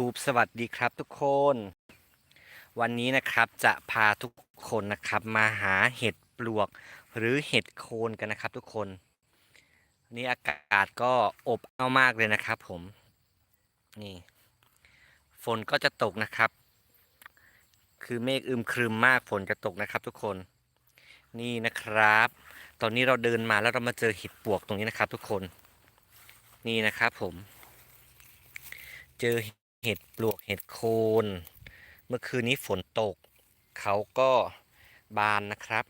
YouTube สวัสดีครับทุกคน วันนี้นะครับจะพาทุกคนนะครับมาหาเห็ดปลวกหรือเห็ดโคนกันนะครับทุกคนนี่อากาศก็อบอ้าวมากเลยนะครับผมนี่ฝนก็จะตกนะครับ คือเมฆอึมครึมมากฝนจะตกนะครับทุกคนนี่นะครับ ตอนนี้เราเดินมาแล้วเรามาเจอเห็ดปลวกตรงนี้นะครับ ทุกคนนี่นะครับผมเจอ เห็ดปลวกเห็ดโคน เมื่อคืนนี้ฝนตก เขาก็บานนะครับ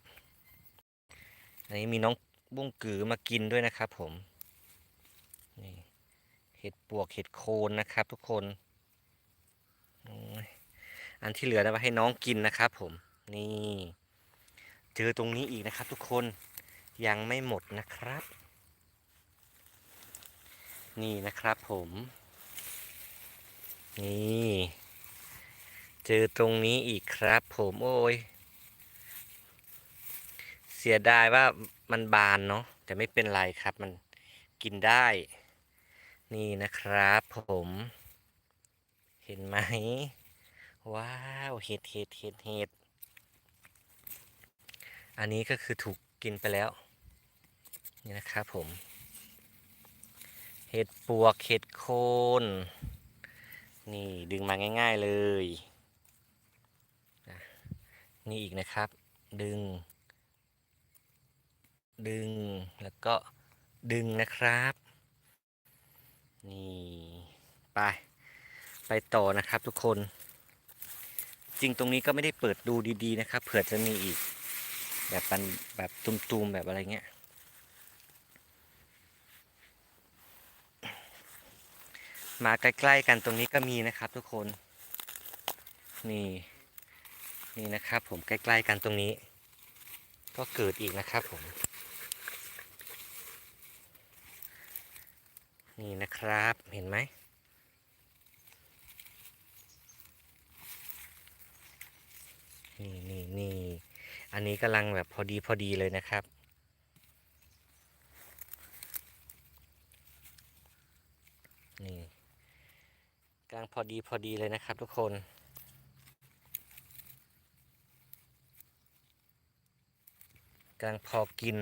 อันนี้มีน้องบุ้งกือมากินด้วยนะครับผม นี่เห็ดปลวกเห็ดโคนนะครับ ทุกคน อันที่เหลือนะไว้ให้น้องกินนะครับผม นี่ เจอตรงนี้อีกนะครับ ทุกคน ยังไม่หมดนะครับ นี่นะครับผม นี่เจอตรงนี้อีกครับผมโอ้ย เสียดายว่ามันบานเนาะแต่ไม่เป็นไรครับมันกินได้ นี่นะครับผม เห็นไหม ว้าวเห็ดเห็ดเห็ดเห็ดอันนี้ก็คือถูกกินไปแล้ว นี่นะครับผม เห็ดปวกเห็ดโคน นี่ดึงมาง่าย ๆเลย นี่อีกนะครับ ดึง ดึงแล้วก็ดึงนะครับ นี่ ไป ไปต่อนะครับทุกคน จริงตรงนี้ก็ไม่ได้เปิดดูดีๆนะครับ เผื่อจะมีอีก แบบปันแบบตุมๆแบบอะไรเงี้ย มาใกล้ๆกันตรงนี้ก็มีนะครับทุกคน นี่ นี่นะครับผมใกล้ๆกันตรงนี้ ก็เกิดอีกนะครับผม นี่นะครับเห็นไหมนี่นี่นี่อันนี้กำลังแบบพอดีพอดีเลยนะครับ นี่ กำลังพอดีพอดีเลยนะครับทุกคนกำลังพอกิน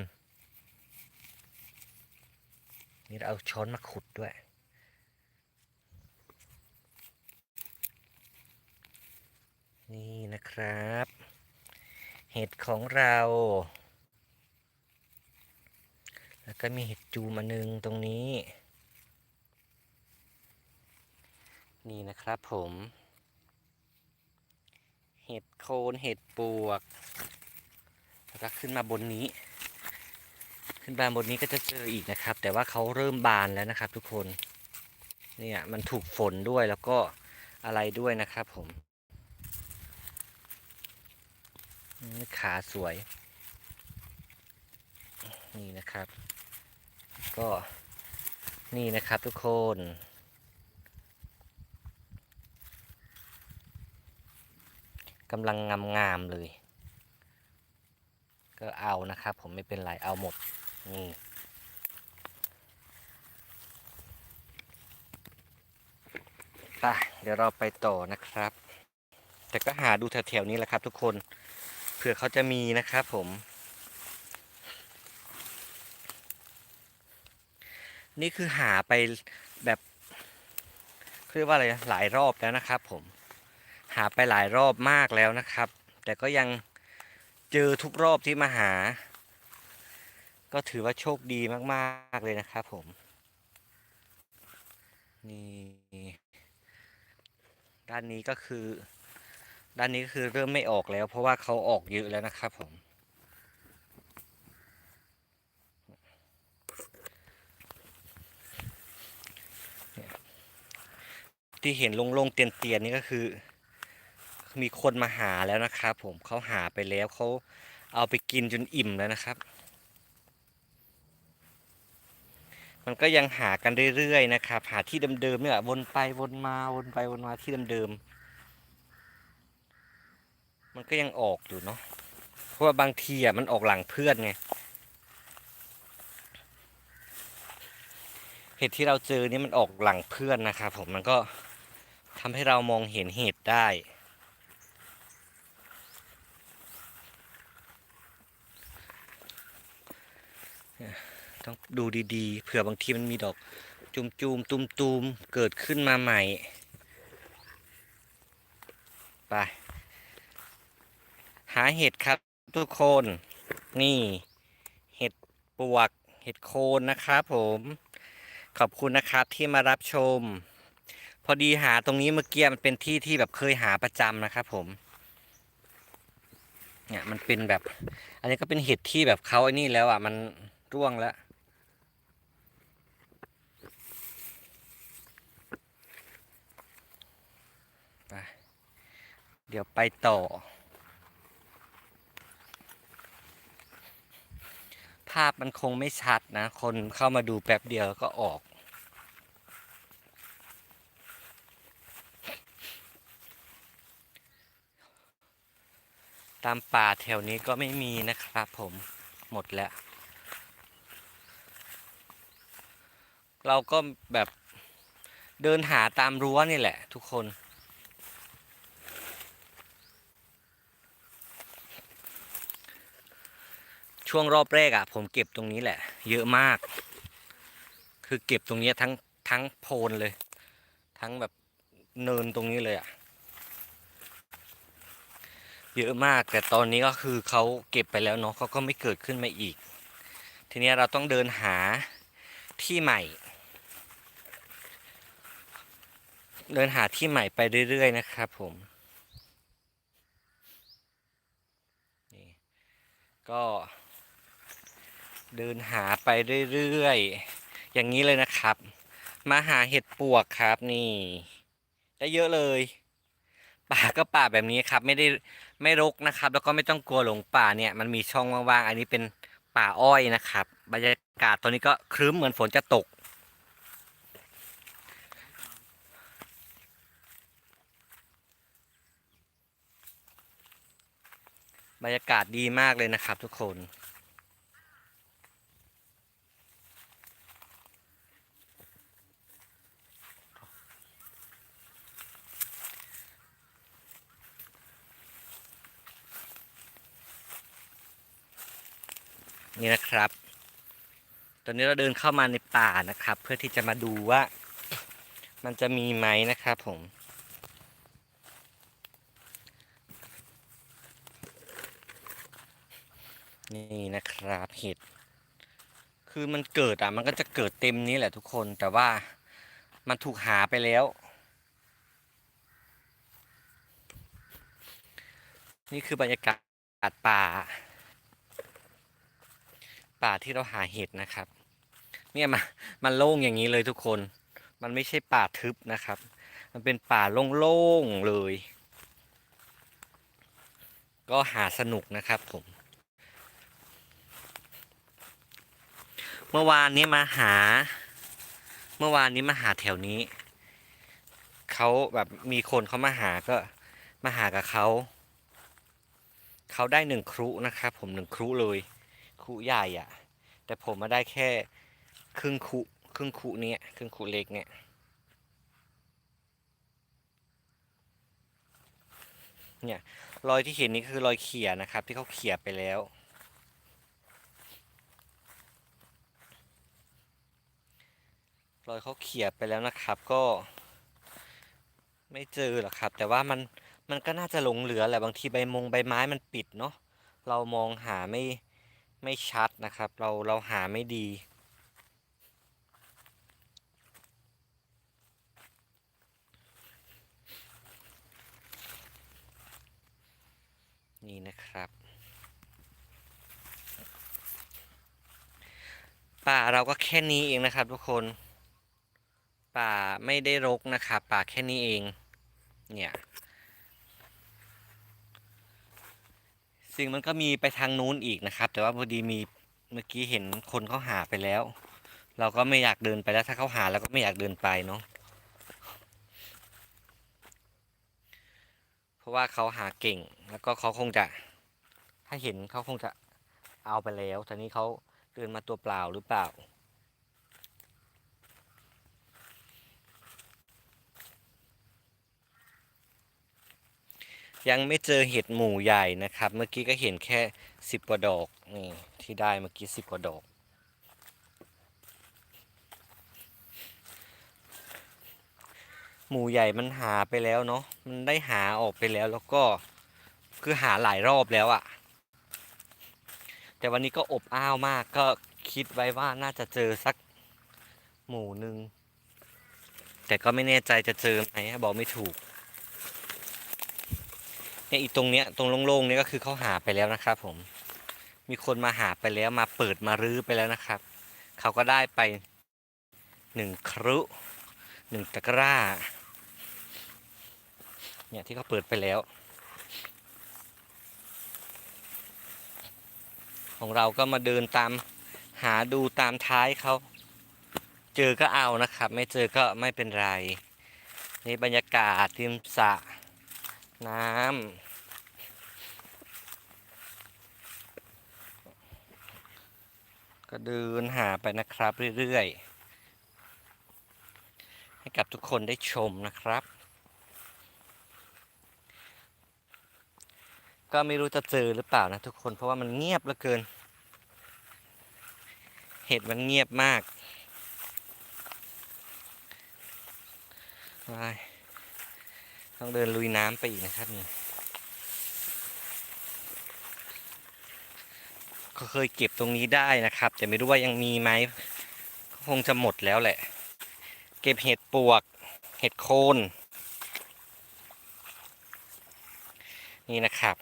นี่เราเอาช้อนมาขุดด้วย นี่นะครับ เห็ดของเรา แล้วก็มีเห็ดจูมานึงตรงนี้ นี่นะครับผม เห็ดโคนเห็ดปวก แล้วก็ขึ้นมาบนนี้ ขึ้นมาบนนี้ก็จะเจออีกนะครับ แต่ว่าเขาเริ่มบานแล้วนะครับ ทุกคน เนี่ยมันถูกฝนด้วยแล้วก็อะไรด้วยนะครับผมขาสวย นี่นะครับ ก็นี่นะครับทุกคน กำลังงามๆเลย ก็เอานะครับ ผมไม่เป็นไรเอาหมดนี่ไปเดี๋ยวเราไปต่อนะครับ แต่ก็หาดูแถวๆนี้แหละครับ ทุกคนเผื่อเขาจะมีนะครับผม นี่คือหาไปแบบเรียกว่าอะไรหลายรอบแล้วนะครับผม หาไปหลายรอบมากแล้วนะครับ แต่ก็ยังเจอทุกรอบที่มาหา ก็ถือว่าโชคดีมากๆเลยนะครับผม นี่ด้านนี้ก็คือ ด้านนี้ก็คือเริ่มไม่ออกแล้ว เพราะว่าเขาออกเยอะแล้วนะครับผมที่เห็นลงๆเตียนๆนี่ก็คือ มีคนมาหาแล้วนะครับ ผมเขาหาไปแล้วเขาเอาไปกินจนอิ่มแล้วนะครับ มันก็ยังหากันเรื่อยๆนะครับ หาที่เดิมๆเนี่ยวนไปวนมาวนไปวนมาที่เดิมๆมันก็ยังออกอยู่เนาะเพราะว่าบางทีอะมันออกหลังเพื่อนไงเห็ดที่เราเจอนี่มันออกหลังเพื่อนนะครับผมมันก็ทำให้เรามองเห็นเห็ดได้ ต้อง ดูดีๆ เผื่อบางทีมันมีดอกจุมจุมตุมตุมๆเกิดขึ้นมาใหม่ ไป หาเห็ดครับทุกคน นี่เห็ดปวก เห็ดโคนนะครับผม ขอบคุณนะครับที่มารับชม พอดีหาตรงนี้เมื่อกี้มันเป็นที่ที่แบบเคยหาประจำนะครับผม เนี่ยมันเป็นแบบ อันนี้ก็เป็นเห็ดที่แบบเขาไอ้นี่แล้วอะมันร่วงแล้ว เดี๋ยวไปต่อ ภาพมันคงไม่ชัดนะ คนเข้ามาดูแป๊บเดียวก็ออกตามป่าแถวนี้ก็ไม่มีนะครับผมหมดแล้ว เราก็แบบเดินหาตามรั้วนี่แหละทุกคน ช่วงรอบแรกอะ่ะ ผมเก็บตรงนี้แหละ เยอะมาก คือเก็บตรงนี้ทั้งทั้งโพนเลย ทั้งแบบเนินตรงนี้เลยอะ่ะ เยอะมากแต่ตอนนี้ก็คือเขาเก็บไปแล้วเนาะเขาก็ไม่เกิดขึ้นมาอีก ทีนี้เราต้องเดินหาที่ใหม่ เดินหาที่ใหม่ไปเรื่อยๆนะครับผมนี่ก็ เดินหาไปเรื่อยๆ อย่างนี้เลยนะครับ มาหาเห็ดปวกครับนี่ ได้เยอะเลย ป่าก็ป่าแบบนี้ครับ ไม่ได้ไม่รกนะครับ แล้วก็ไม่ต้องกลัวหลงป่าเนี่ยมันมีช่องว่างๆ อันนี้เป็นป่าอ้อยนะครับ บรรยากาศตอนนี้ก็ครึ้มเหมือนฝนจะตกบรรยากาศดีมากเลยนะครับทุกคน นี่นะครับ ตอนนี้เราเดินเข้ามาในป่านะครับ เพื่อที่จะมาดูว่า มันจะมีไหมนะครับผมนี่นะครับเห็ดคือมันเกิดอะมันก็จะเกิดเต็มนี้แหละทุกคนแต่ว่ามันถูกหาไปแล้ว นี่คือบรรยากาศป่า ป่าที่เราหาเห็ดนะครับ เนี่ยมันมันโล่งอย่างนี้เลยทุกคน มันไม่ใช่ป่าทึบนะครับ มันเป็นป่าโล่งๆเลย ก็หาสนุกนะครับผม เมื่อวานนี้มาหา เมื่อวานนี้มาหาแถวนี้เขาแบบมีคนเขามาหาก็มาหากับเขา เขาได้หนึ่งครุนะครับผมหนึ่งครุเลย คุใหญ่อะแต่ผมมาได้แค่ครึ่งคุครึ่งคุเนี้ยครึ่งคุเล็กเนี่ยเนี่ยรอยที่เห็นนี่คือรอยเขี่ยนะครับ ที่เขาเขี่ยไปแล้ว รอยเขาเขี่ยไปแล้วนะครับ ก็ ไม่เจอหรอกครับ แต่ว่ามันมันก็น่าจะหลงเหลือแหละบางทีใบมงใบไม้มันปิดเนาะเรามองหาไม่ ไม่ชัดนะครับ เราเราหาไม่ดี นี่นะครับ ป่าเราก็แค่นี้เองนะครับทุกคน ป่าไม่ได้รกนะครับ ป่าแค่นี้เอง เนี่ย สิ่งมันก็มีไปทางนู้นอีกนะครับ แต่ว่าพอดีมีเมื่อกี้เห็นคนเขาหาไปแล้ว เราก็ไม่อยากเดินไปแล้วถ้าเขาหาเราก็ไม่อยากเดินไปเนาะเพราะว่าเขาหาเก่ง แล้วก็เขาคงจะ ถ้าเห็นเขาคงจะเอาไปแล้วทีนี้เขาเดินมาตัวเปล่าหรือเปล่า ยังไม่เจอเห็ดหมู่ใหญ่นะครับ เมื่อกี้ก็เห็นแค่สิบกว่าดอกนี่ที่ได้เมื่อกี้สิบกว่าดอกหมู่ใหญ่มันหาไปแล้วเนาะ มันได้หาออกไปแล้วแล้วก็คือหาหลายรอบแล้วอะแต่วันนี้ก็อบอ้าวมากก็คิดไว้ว่าน่าจะเจอสักหมู่หนึ่ง แต่ก็ไม่แน่ใจจะเจอไหมบอกไม่ถูก เนี่ยอีตรงเนี้ยตรงโล่งๆเนี้ยก็คือเขาหาไปแล้วนะครับ ผมมีคนมาหาไปแล้วมาเปิดมารื้อไปแล้วนะครับเขาก็ได้ไปหนึ่งครุหนึ่งตะกร้า เนี่ยที่เขาเปิดไปแล้ว ของเราก็มาเดินตามหาดูตามท้ายเขาเจอก็เอานะครับ ไม่เจอก็ไม่เป็นไร นี่บรรยากาศริมสระ น้ำก็เดินหาไปนะครับเรื่อยๆ ให้กับทุกคนได้ชมนะครับ ก็ไม่รู้จะเจอหรือเปล่านะทุกคนเพราะว่ามันเงียบเหลือเกิน เห็ดมันเงียบมากไป ต้องเดินลุยน้ำไปอีกนะครับนี่ก็เคยเก็บตรงนี้ได้นะครับ แต่ไม่รู้ว่ายังมีไหมก็คงจะหมดแล้วแหละ เก็บเห็ดปวก เห็ดโคน นี่นะครับ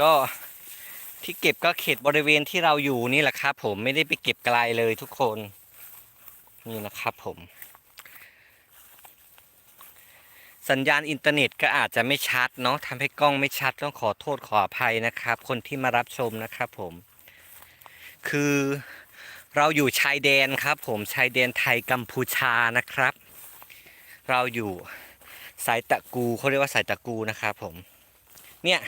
ก็ที่เก็บก็เขตบริเวณที่เราอยู่นี่แหละครับ ผมไม่ได้ไปเก็บไกลเลยทุกคน นี่นะครับผม สัญญาณอินเทอร์เน็ตก็อาจจะไม่ชัดเนาะทำให้กล้องไม่ชัดต้องขอโทษขออภัยนะครับ คนที่มารับชมนะครับผม คือเราอยู่ชายแดนครับ ผมชายแดนไทยกัมพูชานะครับ เราอยู่สายตะกูเขาเรียกว่าสายตะกูนะครับผม เนี่ย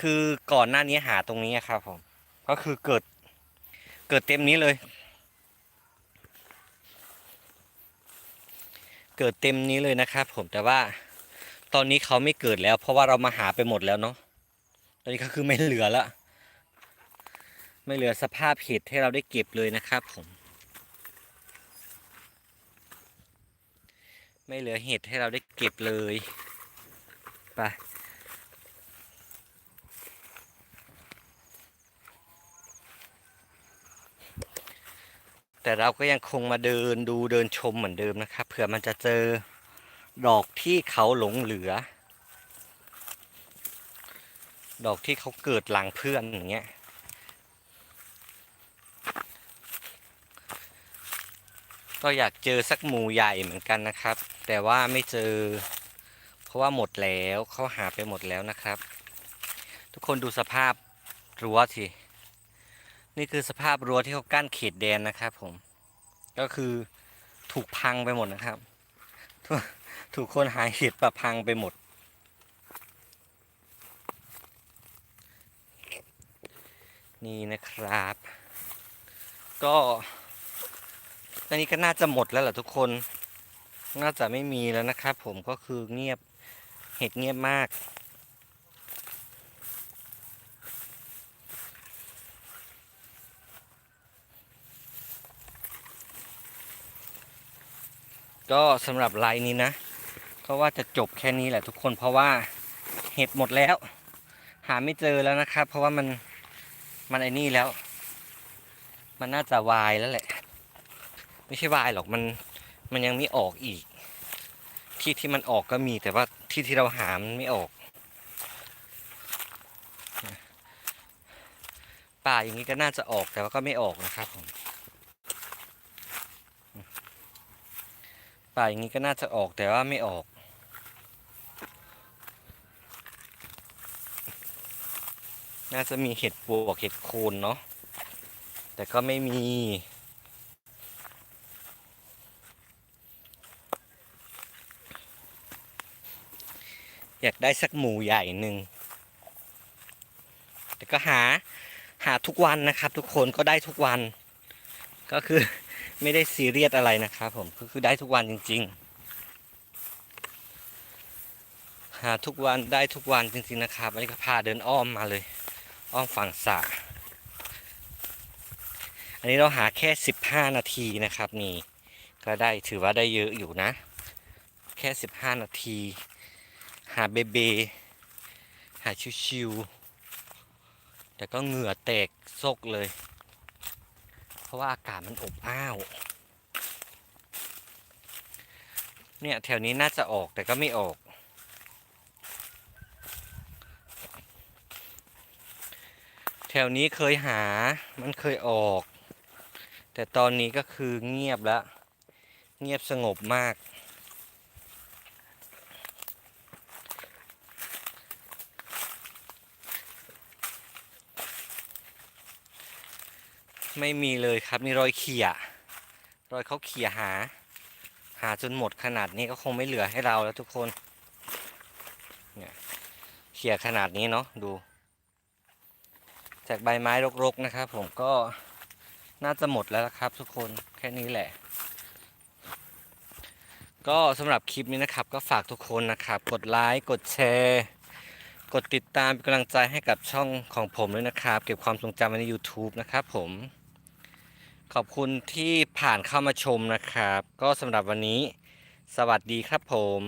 คือก่อนหน้านี้หาตรงนี้ครับผม ก็คือเกิดเกิดเต็มนี้เลย เกิดเต็มนี้เลยนะครับผมแต่ว่าตอนนี้เขาไม่เกิดแล้ว เพราะว่าเรามาหาไปหมดแล้วเนาะตอนนี้ก็คือไม่เหลือละไม่เหลือสภาพเห็ดให้เราได้เก็บเลยนะครับผมไม่เหลือเห็ดให้เราได้เก็บเลยไป แต่เราก็ยังคงมาเดินดูเดินชมเหมือนเดิมนะครับเผื่อมันจะเจอดอกที่เขาหลงเหลือ ดอกที่เขาเกิดหลังเพื่อนอย่างเงี้ยก็อยากเจอสักหมูใหญ่เหมือนกันนะครับ แต่ว่าไม่เจอ เพราะว่าหมดแล้วเขาหาไปหมดแล้วนะครับ ทุกคนดูสภาพรั้วที นี่คือสภาพรั้วที่เขากั้นเขตแดนนะครับ ผม ก็คือถูกพังไปหมดนะครับ ถูกคนหายเห็ดประพังไปหมด นี่นะครับ ก็ตอนนี้ก็น่าจะหมดแล้วแหละทุกคน น่าจะไม่มีแล้วนะครับ ผมก็คือเงียบเห็ดเงียบมาก ก็สำหรับไลน์นี้นะ ก็ว่าจะจบแค่นี้แหละทุกคนเพราะว่าเห็ดหมดแล้ว หาไม่เจอแล้วนะครับ เพราะว่ามันมันไอ้นี่แล้ว มันน่าจะวายแล้วแหละ ไม่ใช่วายหรอกมันมันยังไม่ออกอีก ที่ที่มันออกก็มีแต่ว่าที่ที่เราหามันไม่ออกป่าอย่างนี้ก็น่าจะออกแต่ว่าก็ไม่ออกนะครับผม ป่าอย่างนี้ก็น่าจะออกแต่ว่าไม่ออก น่าจะมีเห็ดปวกเห็ดโคนเนาะแต่ก็ไม่มี อยากได้สักหมูใหญ่หนึ่งแต่ก็หาหาทุกวันนะครับ ทุกคนก็ได้ทุกวัน ก็คือ ไม่ได้ซีเรียสอะไรนะครับผมก็คือได้ทุกวันจริง ๆ หาทุกวันได้ทุกวันจริงๆนะครับอันนี้ก็พาเดินอ้อมมาเลย อ้อมฝั่งสระอันนี้เราหาแค่ 15 นาทีนะครับนี่ก็ได้ถือว่าได้เยอะอยู่นะ แค่ 15 นาที หาเบเบหาชิวๆแต่ก็เหงื่อแตกซกเลย ราะว่าอากาศมันอบอ้าว เนี่ยแถวนี้น่าจะออกแต่ก็ไม่ออก แถวนี้เคยหา มันเคยออก แต่ตอนนี้ก็คือเงียบแล้ว เงียบสงบมาก ไม่มีเลยครับนี่รอยเขี่ยรอยเขาเขี่ยหา หาจนหมดขนาดนี้ก็คงไม่เหลือให้เราแล้วทุกคนเนี่ยเขี่ยขนาดนี้เนาะดู จากใบไม้รกๆนะครับ ผมก็น่าจะหมดแล้วครับ ทุกคนแค่นี้แหละ ก็สำหรับคลิปนี้นะครับ ก็ฝากทุกคนนะครับ กดไลค์กดแชร์กดติดตามเป็นกำลังใจให้กับช่องของผมด้วยนะครับ เก็บความทรงจำไว้ใน YouTube นะครับผม ขอบคุณที่ผ่านเข้ามาชมนะครับ ก็สำหรับวันนี้ สวัสดีครับผม